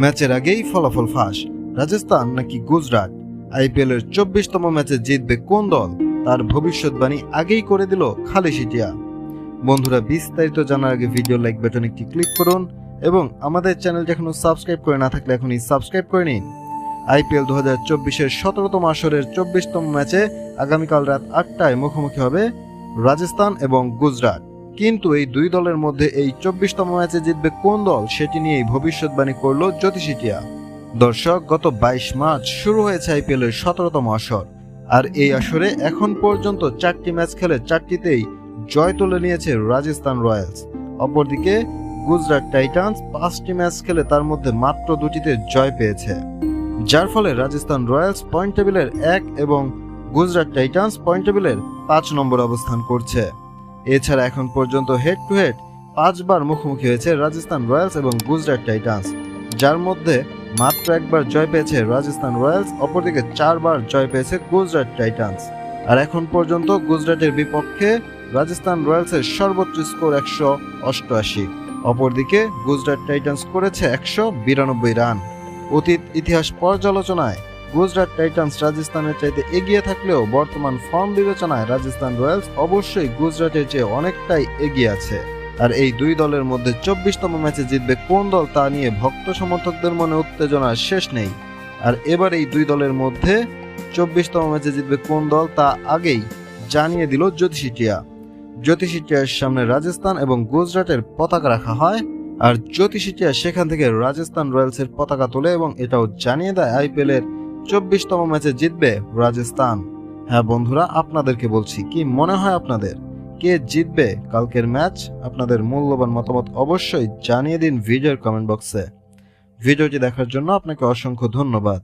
ম্যাচের আগেই ফলাফল ফাঁস। রাজস্থান নাকি গুজরাট? আইপিএল এর চব্বিশতম ম্যাচে জিতবে কোন দল? তার ভবিষ্যৎবাণী আগেই করে দিল খালেশিটিয়া বন্ধুরা, বিস্তারিত জানার আগে ভিডিও লাইক বাটন একটি ক্লিক করুন এবং আমাদের চ্যানেলটি এখনও সাবস্ক্রাইব করে না থাকলে এখনই সাবস্ক্রাইব করে নিন। আইপিএল দু হাজার চব্বিশের সতেরোতম আসরের চব্বিশতম ম্যাচে আগামীকাল রাত আটটায় মুখোমুখি হবে রাজস্থান এবং গুজরাট। কিন্তু এই দুই দলের মধ্যে এই চব্বিশতম ম্যাচে জিতবে কোন দল সেটি নিয়েই ভবিষ্যৎবাণী করল জ্যোতিষিটিয়া। দর্শক, গত বাইশ মার্চ শুরু হয়েছে আইপিএল এর সতেরোতম আসর। আর এই আসরে এখন পর্যন্ত চারটি ম্যাচ খেলে চারটিতেই জয় তুলে নিয়েছে রাজস্থান রয়্যালস। অপরদিকে গুজরাট টাইটান্স পাঁচটি ম্যাচ খেলে তার মধ্যে মাত্র দুটিতে জয় পেয়েছে। যার ফলে রাজস্থান রয়্যালস পয়েন্ট টেবিলের এক এবং গুজরাট টাইটান্স পয়েন্ট টেবিলের পাঁচ নম্বর অবস্থান করছে। এছাড়া এখন পর্যন্ত হেড টু হেড পাঁচবার মুখোমুখি হয়েছে রাজস্থান রয়্যালস এবং গুজরাট টাইটান্স, যার মধ্যে মাত্র একবার জয় পেয়েছে রাজস্থান রয়্যালস, অপরদিকে চারবার জয় পেয়েছে গুজরাট টাইটান্স। আর এখন পর্যন্ত গুজরাটের বিপক্ষে রাজস্থান রয়্যালসের সর্বোচ্চ স্কোর একশো অষ্টআশি, অপরদিকে গুজরাট টাইটান্স করেছে একশো বিরানব্বই রান। অতীত ইতিহাস পর্যালোচনায় গুজরাট টাইটান্স রাজস্থানের চাইতে এগিয়ে থাকলেও বর্তমান ফর্ম বিবেচনায় রাজস্থান রয়্যালস অবশ্যই গুজরাটের চেয়ে অনেকটাই এগিয়ে আছে। আর এই দুই দলের মধ্যে চব্বিশতম ম্যাচে জিতবে কোন দল তা নিয়ে ভক্ত সমর্থকদের মনে উত্তেজনার শেষ নেই। আর এবার এই দুই দলের মধ্যে চব্বিশতম ম্যাচে জিতবে কোন দল তা আগেই জানিয়ে দিল জ্যোতিষিটিয়া জ্যোতিষিটিয়ার সামনে রাজস্থান এবং গুজরাটের পতাকা রাখা হয়, আর জ্যোতিষিটিয়া সেখান থেকে রাজস্থান রয়্যালসের পতাকা তোলে এবং এটাও জানিয়ে দেয় আইপিএল এর চব্বিশতম ম্যাচে জিতবে রাজস্থান। হ্যাঁ বন্ধুরা, আপনাদেরকে বলছি, কি মনে হয় আপনাদের? কে জিতবে কালকের ম্যাচ? আপনাদের মূল্যবান মতামত অবশ্যই জানিয়ে দিন ভিডিওর কমেন্ট বক্সে। ভিডিওটি দেখার জন্য আপনাকে অসংখ্য ধন্যবাদ।